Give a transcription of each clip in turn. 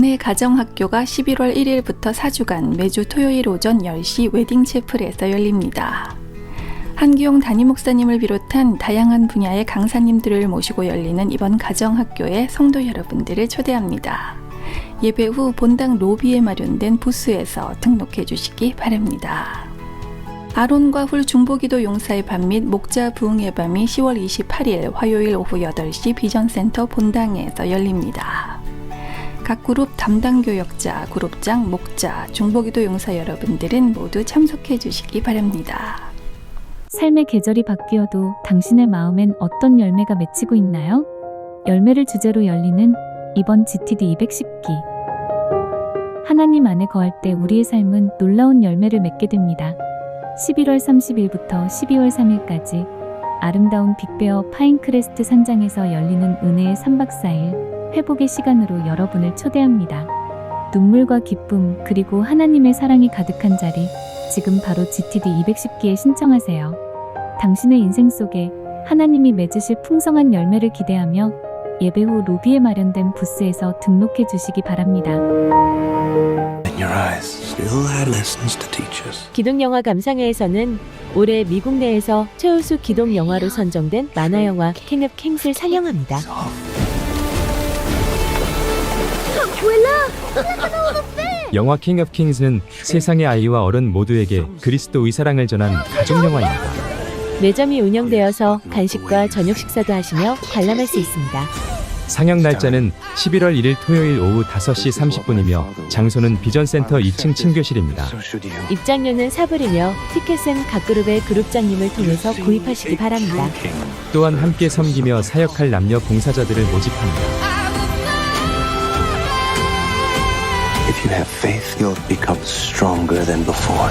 은혜 가정학교가 11월 1일부터 4주간 매주 토요일 오전 10시 웨딩 채플에서 열립니다. 한기용 담임 목사님을 비롯한 다양한 분야의 강사님들을 모시고 열리는 이번 가정학교에 성도 여러분들을 초대합니다. 예배 후 본당 로비에 마련된 부스에서 등록해 주시기 바랍니다. 아론과 훌 중보기도 용사의 밤 및 목자 부흥의 밤이 10월 28일 화요일 오후 8시 비전센터 본당에서 열립니다. 각 그룹 담당 교역자, 그룹장, 목자, 중보기도 용사 여러분들은 모두 참석해 주시기 바랍니다. 삶의 계절이 바뀌어도 당신의 마음엔 어떤 열매가 맺히고 있나요? 열매를 주제로 열리는 이번 GTD 210기. 하나님 안에 거할 때 우리의 삶은 놀라운 열매를 맺게 됩니다. 11월 30일부터 12월 3일까지 아름다운 빅베어 파인크레스트 산장에서 열리는 은혜의 3박 4일 회복의 시간으로 여러분을 초대합니다. 눈물과 기쁨 그리고 하나님의 사랑이 가득한 자리 지금 바로 GTD 210기에 신청하세요. 당신의 인생 속에 하나님이 맺으실 풍성한 열매를 기대하며 예배 후 로비에 마련된 부스에서 등록해 주시기 바랍니다. And your eyes still had lessons to teach us. 기동 영화 감상회에서는 올해 미국 내에서 최우수 기동 영화로 선정된 만화 영화 킹 오브 킹스를 상영합니다. 영화 킹 오브 킹스는 세상의 아이와 어른 모두에게 그리스도의 사랑을 전한 가족 영화입니다. 매점이 운영되어서 간식과 저녁 식사도 하시며 관람할 수 있습니다. 상영 날짜는 11월 1일 토요일 오후 5시 30분이며 장소는 비전센터 2층 침교실입니다. 입장료는 사불이며 티켓은 각 그룹의 그룹장님을 통해서 구입하시기 바랍니다. 또한 함께 섬기며 사역할 남녀 봉사자들을 모집합니다. If you have faith, you'll become stronger than before.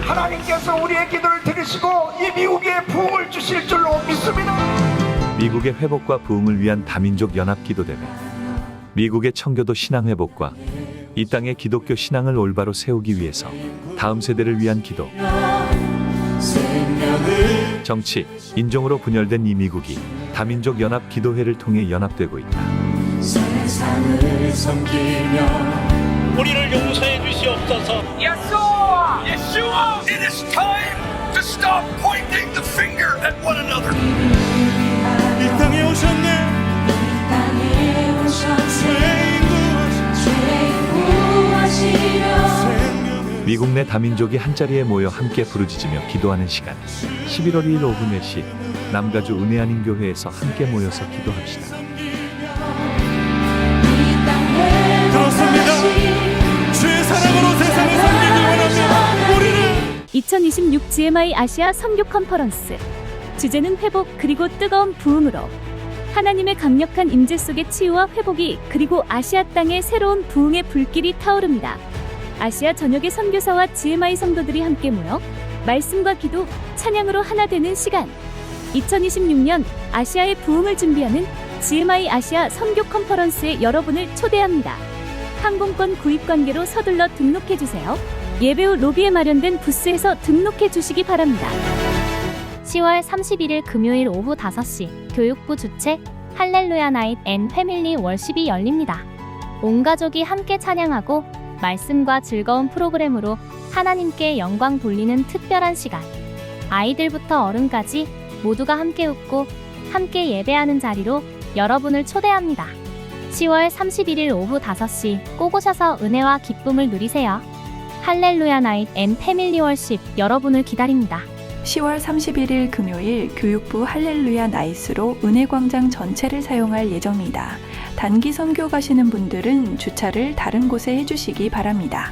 하나님께서 우리의 기도를 들으시고 이 미국에 부흥을 주실 줄로 믿습니다. 미국의 회복과 부흥을 위한 다민족 연합 기도대회. 미국의 청교도 신앙 회복과 이 땅의 기독교 신앙을 올바로 세우기 위해서 다음 세대를 위한 기도. 정치, 인종으로 분열된 이 미국이 다민족 연합 기도회를 통해 연합되고 있다. 우리를 용서해 주시옵소서. 예수 미국 내 다민족이 한자리에 모여 함께 부르짖으며 기도하는 시간. 11월 2일 오후 4시 남가주 은혜한인교회에서 함께 모여서 기도합시다. 그렇습니다. 주의 사랑으로 세상을 섬기기 원합니다. 우리는 2026 GMI 아시아 선교 컨퍼런스 주제는 회복 그리고 뜨거운 부흥으로 하나님의 강력한 임재 속의 치유와 회복이 그리고 아시아 땅에 새로운 부흥의 불길이 타오릅니다. 아시아 전역의 선교사와 GMI 성도들이 함께 모여 말씀과 기도, 찬양으로 하나 되는 시간. 2026년 아시아의 부흥을 준비하는 GMI 아시아 선교 컨퍼런스에 여러분을 초대합니다. 항공권 구입 관계로 서둘러 등록해 주세요. 예배 후 로비에 마련된 부스에서 등록해 주시기 바랍니다. 10월 31일 금요일 오후 5시 교육부 주최 할렐루야 나잇 앤 패밀리 월십이 열립니다. 온 가족이 함께 찬양하고 말씀과 즐거운 프로그램으로 하나님께 영광 돌리는 특별한 시간. 아이들부터 어른까지 모두가 함께 웃고 함께 예배하는 자리로 여러분을 초대합니다. 10월 31일 오후 5시 꼭 오셔서 은혜와 기쁨을 누리세요. 할렐루야 나잇 앤 패밀리 월십 여러분을 기다립니다. 10월 31일 금요일 교육부 할렐루야 나이스로 은혜광장 전체를 사용할 예정이다. 단기 선교 가시는 분들은 주차를 다른 곳에 해주시기 바랍니다.